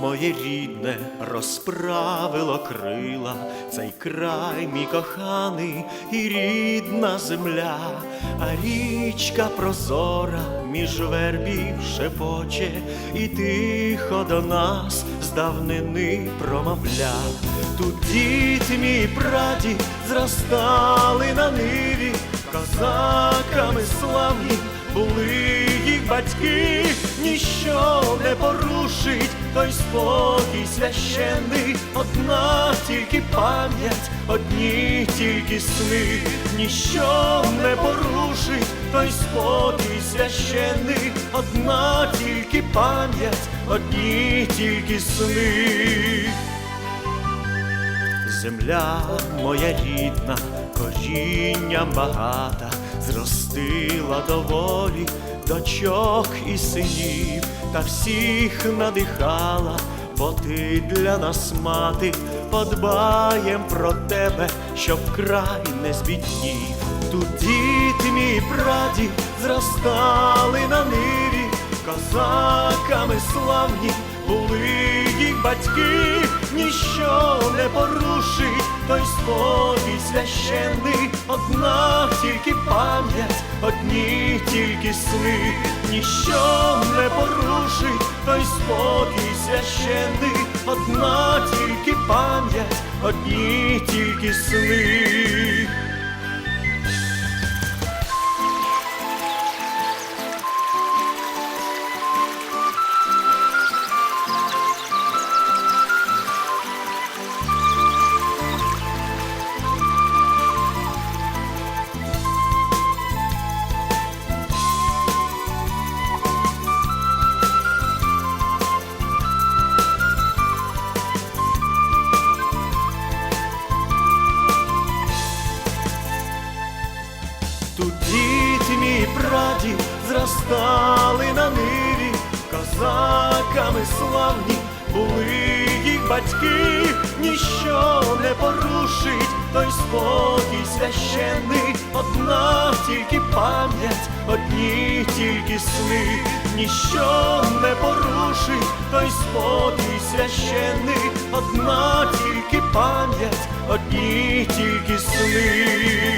моє рідне розправило крила, цей край мій коханий і рідна земля, а річка прозора між вербів шепоче, і тихо до нас з давнини промовля. Тут дід мій прадід зростали на ниві, козаками славні батьки, ніщо не порушить. Той спокій священний, одна тільки пам'ять, одні тільки сни, ніщо не порушить. Той спокій священний, одна тільки пам'ять, одні тільки сни. Земля моя рідна, корінням багата, зростила доволі дочок і синів, та всіх надихала, бо ти для нас мати, подбаєм про тебе, щоб край не збіднів. Тут дід мій прадід зростали на ниві, козаками славні були їх батьки, ніщо не порушить той спокій священний, одна тільки пам'ять, одні тільки сни, ніщо не порушить той спокій священний, одна тільки пам'ять, одні тільки сни. Зростали на ниві, козаками славні були їх батьки, ніщо не порушить той спокій священний, одна тільки пам'ять, одні тільки сни, ніщо не порушить той спокій священний, одна тільки пам'ять, одні тільки сни.